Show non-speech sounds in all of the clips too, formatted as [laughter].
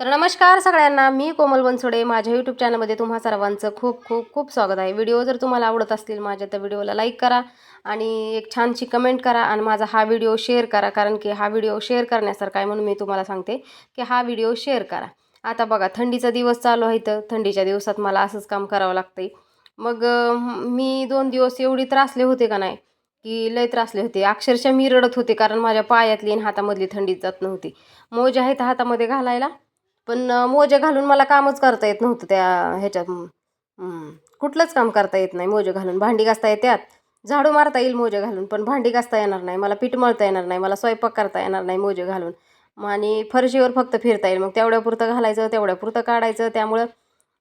तर नमस्कार सगळ्यांना मी कोमल बनसोडे. माझ्या यूट्यूब चॅनलमध्ये तुम्हा सर्वांचं खूप खूप खूप स्वागत आहे. व्हिडिओ जर तुम्हाला आवडत असतील माझ्या तर व्हिडिओला लाईक करा आणि एक छानशी कमेंट करा आणि माझा हा व्हिडिओ शेअर करा. कारण की हा व्हिडिओ शेअर करण्यासारखा आहे म्हणून मी तुम्हाला सांगते की हा व्हिडिओ शेअर करा. आता बघा थंडीचा दिवस चालू आहे तर थंडीच्या दिवसात मला असंच काम करावं लागतं मग मी दोन दिवस एवढी त्रासले होते का नाही? की लय त्रासले होते. अक्षरशः मी रडत होते कारण माझ्या पायातली आणि हातामधली थंडी जात नव्हती. मोजे आहेत हातामध्ये घालायला. पण मोजे घालून मला कामच करता येत नव्हतं त्या ह्याच्यात कुठलंच काम करता येत नाही मोजे घालून. भांडी घासता येत्यात. झाडू मारता येईल मोजे घालून पण भांडी घासता येणार नाही. मला पीठ मळता येणार नाही. मला स्वयंपाक करता येणार नाही मोजे घालून. मग आणि फरशीवर फक्त फिरता येईल. मग तेवढ्यापुरतं घालायचं तेवढ्यापुरतं काढायचं त्यामुळं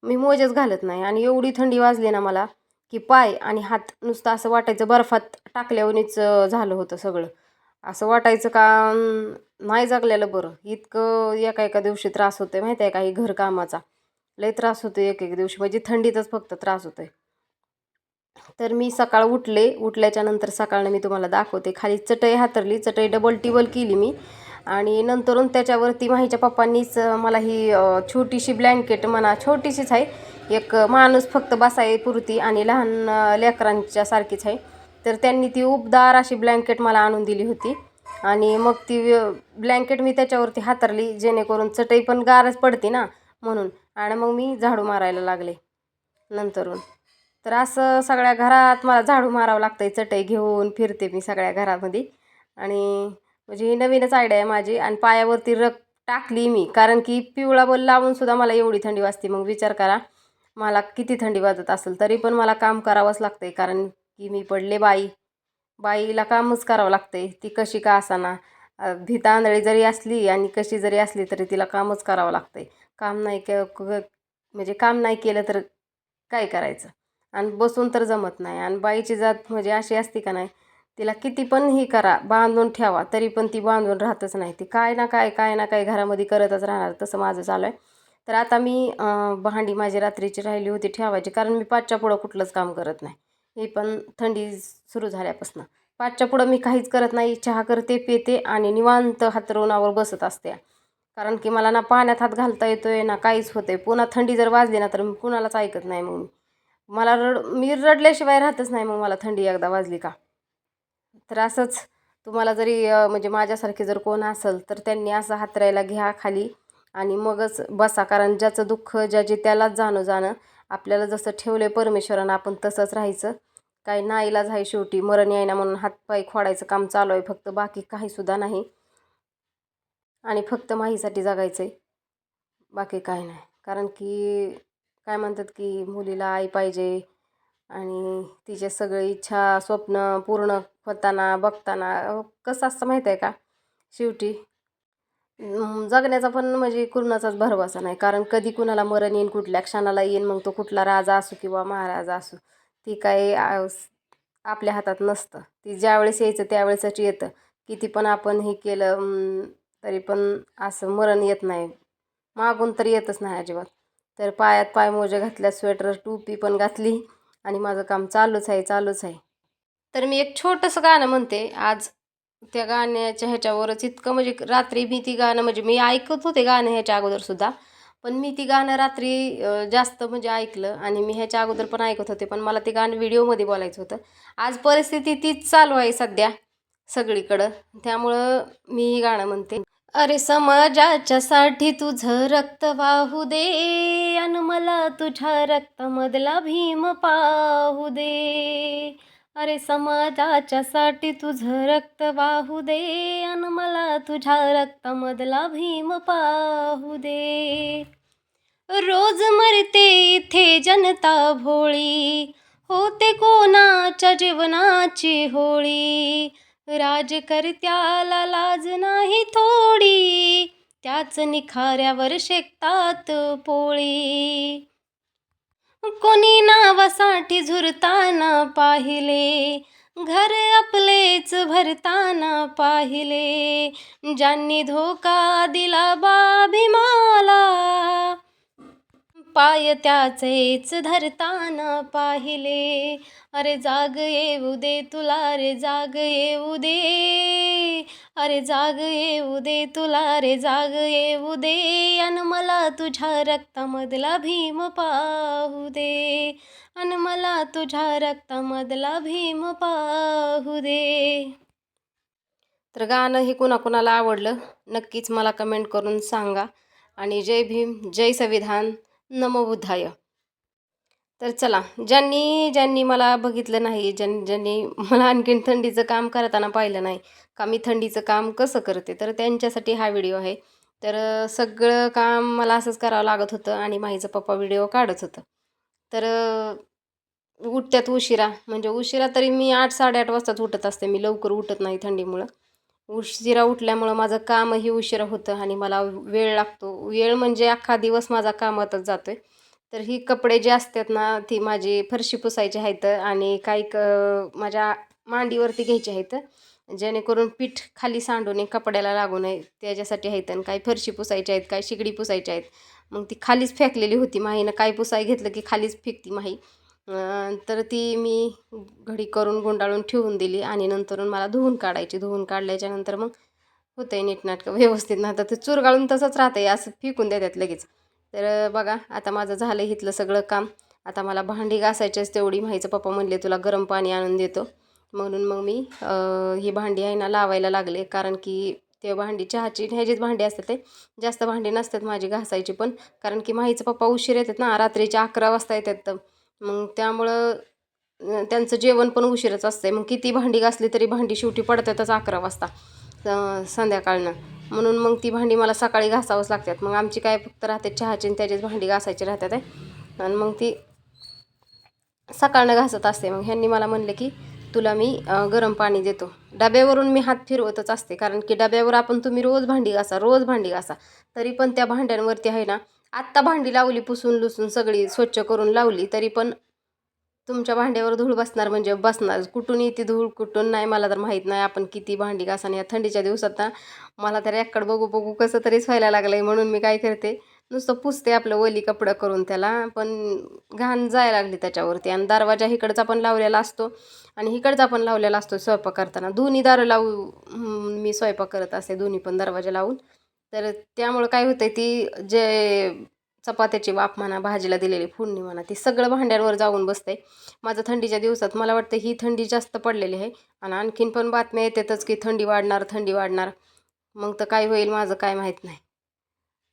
मी मोजेच घालत नाही. आणि एवढी थंडी वाजली ना मला की पाय आणि हात नुसतं असं वाटायचं बर्फात टाकल्यावरच झालं होतं सगळं. असं वाटायचं का नाही जगलेलं बरं. इतकं एका एका दिवशी त्रास होतोय माहिती आहे काही घरकामाचा लय त्रास होतो एक एक दिवशी. म्हणजे थंडीतच फक्त त्रास होतोय. तर मी सकाळ उठले. उठल्याच्या नंतर सकाळनं मी तुम्हाला दाखवते. खाली चटई हातरली. चटई डबल टिबल केली मी. आणि नंतरून त्याच्यावरती माहीच्या पप्पांनीच मला ही छोटीशी ब्लँकेट म्हणा छोटीशीच आहे. एक माणूस फक्त बसाय पुरती आणि लहान लेकरांच्या सारखीच आहे. तर त्यांनी ती उबदार अशी ब्लँकेट मला आणून दिली होती. आणि मग ती ब्लँकेट मी त्याच्यावरती हातरली जेणेकरून चटई पण गारच पडते ना म्हणून. आणि मग मी झाडू मारायला लागले नंतरून. तर असं सगळ्या घरात मला झाडू मारावं लागतं आहे चटई घेऊन फिरते मी सगळ्या घरामध्ये. आणि म्हणजे ही नवीनच आयडिया आहे माझी. आणि पायावरती रग टाकली मी कारण की पिवळा बल लावून सुद्धा मला एवढी थंडी वाजते. मग विचार करा मला किती थंडी वाजत असेल तरी पण मला काम करावंच लागतं आहे कारण की मी पडले बाई. बाईला कामच करावं लागतंय. ती कशी का असाना? अ, आंधळी जरी असली आणि कशी जरी असली तरी तिला कामच करावं लागतंय. काम नाही के म्हणजे काम नाही केलं तर काय करायचं? आणि बसून तर जमत नाही. आणि बाईची जात म्हणजे अशी असते का नाही? तिला किती पण ही करा बांधून ठेवा तरी पण ती बांधून राहतच नाही. ती काय ना काय काय ना काय घरामध्ये करतच राहणार तसं माझं चालू आहे. तर आता मी भांडी माझी रात्रीची राहिली होती ठेवायची कारण मी पाचच्या पुढं कुठलंच काम करत नाही. हे पण थंडी सुरू झाल्यापासून. पाचच्या पुढं मी काहीच करत नाही. चहा करते पिते आणि निवांत हातरुणावर बसत असते. कारण की मला ना पाण्यात हात घालता येतो आहे ना काहीच होतंय. पुन्हा थंडी जर वाजली ना तर मी कुणालाच ऐकत नाही मग मी. मला रड मी रडल्याशिवाय राहतच नाही मग मला थंडी एकदा वाजली का? तर असंच तुम्हाला जरी म्हणजे माझ्यासारखे जर कोण असेल तर त्यांनी असं हातरायला घ्या खाली आणि मगच बसा. कारण ज्याचं दुःख ज्याचे त्यालाच जाणं जाणं आपल्याला जसं ठेवलं आहे परमेश्वरानं आपण तसंच राहायचं. काही नाईलाज आहे शेवटी मरण यायना म्हणून हातपाय खोडायचं काम चालू आहे फक्त बाकी काहीसुद्धा नाही. आणि फक्त माहीसाठी जगायचं आहे बाकी काही नाही. कारण की काय म्हणतात की मुलीला आई पाहिजे आणि तिचे सगळे इच्छा स्वप्न पूर्ण होताना बघताना कसं असतं माहीत आहे का? शेवटी जगण्याचा पण म्हणजे कुणाचाच भरवसा नाही. कारण कधी कुणाला मरण येईन कुठल्या क्षणाला येईन मग तो कुठला राजा असो किंवा महाराजा असो ती काही आपल्या हातात नसतं. ती ज्यावेळेस यायचं त्यावेळेसच येतं. किती पण आपण हे केलं तरी पण असं मरण येत नाही. मागून तर येतच नाही अजिबात. तर पायात पायमोजे घातल्या स्वेटर टोपी पण घातली आणि माझं काम चालूच आहे चालूच आहे. तर मी एक छोटंसं गाणं म्हणते. आज त्या गाण्याच्या ह्याच्यावरच इतकं म्हणजे रात्री मी ती गाणं म्हणजे मी ऐकत होते गाणं ह्याच्या अगोदरसुद्धा पण मी ती गाणं रात्री जास्त म्हणजे ऐकलं आणि मी ह्याच्या अगोदर पण ऐकत होते पण मला ते गाणं व्हिडिओमध्ये बोलायचं होतं. आज परिस्थिती तीच चालू आहे सध्या सगळीकडं. त्यामुळं मी ही गाणं म्हणते. अरे समाजाच्यासाठी तुझं रक्त वाहू दे अन मला तुझ्या रक्तामधला भीम पाहू दे. अरे समाजाच्यासाठी तुझं रक्त वाहू दे अन मला तुझ्या रक्तामधला भीम पाहू दे. रोज मरते इथे जनता भोळी होते कोणाच्या जीवनाची होळी. राजकर्त्याला लाज नाही थोडी त्याच निखाऱ्यावर शेकतात पोळी. कोणी नावासाठी झुरताना पाहिले? घर आपलेच भरताना पाहिले? ज्यांनी धोका दिला बाभिमाला पाय त्याचेच धरताना पाहिले. अरे जाग येऊ दे तुला रे जाग येऊ दे अरे जाग येऊ दे तुला रे जाग येऊ दे अन मला तुझ्या रक्तामधला भीम पाहू दे. अन मला तुझ्या रक्तामधला भीम पाहू दे. तर गाणं हे कुणाकुणाला आवडलं नक्कीच मला कमेंट करून सांगा. आणि जय भीम जय संविधान. नमोबुद्धाय तर चला ज्यांनी ज्यांनी मला बघितलं नाही ज्यां ज्यांनी मला आणखीन थंडीचं काम करताना पाहिलं नाही का मी थंडीचं काम कसं करते तर त्यांच्यासाठी हा व्हिडिओ आहे. तर सगळं काम मला असंच करावं लागत होतं आणि माईचं पप्पा व्हिडिओ काढत होतं. तर उठत्यात उशिरा म्हणजे उशिरा तरी मी आठ साडेआठ वाजताच उठत असते मी लवकर उठत नाही थंडीमुळं. उशिरा उठल्यामुळं माझं कामही उशिरा होतं आणि मला वेळ लागतो. वेळ म्हणजे अख्खा दिवस माझा कामातच जातो आहे तर ही कपडे जे असतात ना ती माझी फरशी पुसायची आहेत आणि काही क माझ्या मांडीवरती घ्यायची आहेत. जेणेकरून पीठ खाली सांडू नये कपड्याला लागू नये त्याच्यासाठी आहेत. आणि काही फरशी पुसायची आहेत काही शिगडी पुसायच्या आहेत. मग ती खालीच फेकलेली होती माहीनं. काय पुसाय घेतलं की खालीच फेकती माही. तर ती मी घडी करून गुंडाळून ठेवून दिली आणि नंतरून मला धुवून काढायची. धुवून काढल्याच्यानंतर मग होतं आहे नीटनाटकं [laughs] व्यवस्थित. ना तर ते चुरगाळून तसंच राहतं असं फेकून देतात लगेच. तर बघा आता माझं झालं इथलं सगळं काम. आता मला भांडी घासायचीच तेवढी माहीचं पप्पा म्हणले तुला गरम पाणी आणून देतो. म्हणून मग मी ही भांडी आहे ना लावायला लागले. कारण की ते भांडी चहाची ह्याचीच भांडी असतात ते जास्त भांडी नसतात माझी घासायची पण. कारण की माहीचं पप्पा उशीर येतात ना रात्रीचे अकरा वाजता येतात. तर मग त्यामुळं त्यांचं जेवण पण उशीरच असतंय. मग किती भांडी घासली तरी भांडी शेवटी पडतातच अकरा वाजता संध्याकाळनं. म्हणून मग ती भांडी मला सकाळी घासावंच लागतात. मग आमची काय फक्त राहते चहाची आणि त्याचीच भांडी घासायची राहतात आहे आणि मग ती सकाळनं घासत असते. मग ह्यांनी मला म्हणलं की तुला मी गरम पाणी देतो. डब्यावरून मी हात फिरवतच असते. कारण की डब्यावर आपण तुम्ही रोज भांडी घासा रोज भांडी घासा. तरी पण त्या भांड्यांवरती आहे ना आत्ता भांडी लावली पुसून लुसून सगळी स्वच्छ करून लावली तरी पण तुमच्या भांड्यावर धूळ बसणार म्हणजे बसणार. कुठून येते धूळ कुठून नाही मला तर माहीत नाही. आपण किती भांडी घासा या थंडीच्या दिवसात ना मला तर याकडं बघू बघू कसं तरीच व्हायला लागलं आहे म्हणून मी काय करते नुसतं पुसते आपलं ओली कपडं करून त्याला पण घाण जायला लागली त्याच्यावरती. आणि दरवाजा इकडचा पण लावलेला असतो आणि इकडचा पण लावलेला असतो स्वयंपाक करताना. दोन्ही दारं लावू मी स्वयंपाक करत असते दोन्ही पण दरवाजा लावून. तर त्यामुळं काय होतं ती जे चपात्याची वाफ म्हणा भाजीला दिलेली फोडणी म्हणा ती सगळं भांड्यांवर जाऊन बसते माझं थंडीच्या दिवसात मला वाटतं ही थंडी जास्त पडलेली आहे. आणि आणखीन पण बातम्या येतातच की थंडी वाढणार थंडी वाढणार. मग तर काय होईल माझं काय माहीत नाही.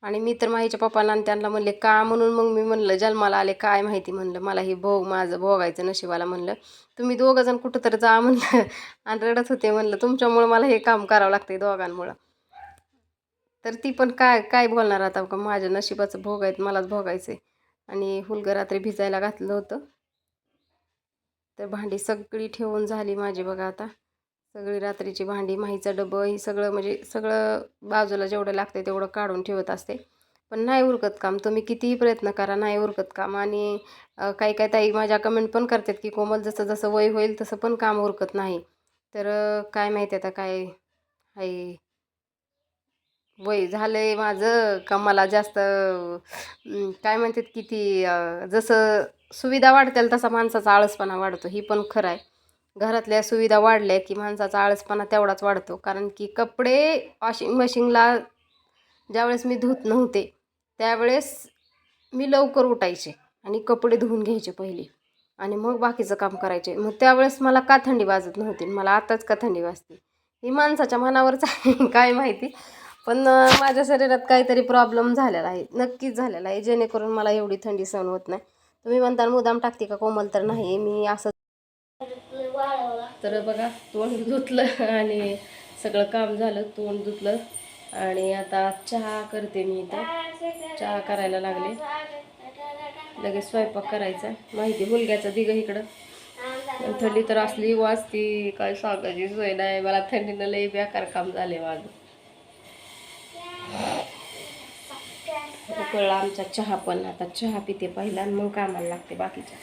आणि मी तर माहीच्या पप्पांना आणि त्यांना म्हणले का? म्हणून मग मी म्हणलं जन्माला आले काय माहिती? म्हणलं मला हे भोग माझं भोगायचं नशिबाला. म्हणलं तुम्ही दोघं जण कुठं तर जा म्हणलं. आणि रडत होते म्हणलं तुमच्यामुळं मला हे काम करावं लागते दोघांमुळं. तर ती पण काय काय बोलणार आता? का माझ्या नशिबाचं भोग आहेत मलाच भोगायचं आहे आणि हुलगं रात्री भिजायला घातलं होतं. तर भांडी सगळी ठेवून झाली माझी बघा आता. सगळी रात्रीची भांडी माहीचं डबं ही सगळं म्हणजे सगळं बाजूला जेवढं लागतं तेवढं काढून ठेवत असते. पण नाही उरकत काम. तुम्ही कितीही प्रयत्न करा नाही उरकत काम. आणि काही काही ताई माझ्या कमेंट पण करतात की कोमल जसं जसं वय होईल तसं पण काम उरकत नाही. तर काय माहिती आता काय आहे? वय झालंय माझं का मला जास्त काय म्हणतात किती जसं सुविधा वाढतील तसा माणसाचा आळसपणा वाढतो. ही पण खरं आहे. घरातल्या सुविधा वाढल्या की माणसाचा आळसपणा तेवढाच वाढतो. कारण की कपडे वॉशिंग मशीनला ज्यावेळेस मी धुत नव्हते त्यावेळेस मी लवकर उठायचे आणि कपडे धुवून घ्यायचे पहिले. आणि मग बाकीचं काम करायचे. मग त्यावेळेस मला का थंडी वाजत नव्हती मला आताच का थंडी वाजते? ही माणसाच्या मनावरच आहे [laughs] काय माहिती? पण माझ्या शरीरात काहीतरी प्रॉब्लेम झालेला आहे. नक्कीच झालेला आहे. जेणेकरून मला एवढी थंडी सहन होत नाही. तुम्ही म्हणता मुदाम टाकते का? कोमल तर नाही. मी असं तर बघा तोंड धुतलं आणि सगळं काम झालं तोंड धुतलं. आणि आता चहा करते मी इथं. चहा करायला लागले. लगेच स्वयंपाक करायचा. माहिती मुलग्याचा दिग इकडं. थंडी तर असली वाजती. काय सांगायची सोय नाही. मला थंडीनं लई बेकार काम झाले माझं. उकळला आमचा चहा पण. आता चहा पिते पहिला आणि मग कामाला लागते बाकीच्या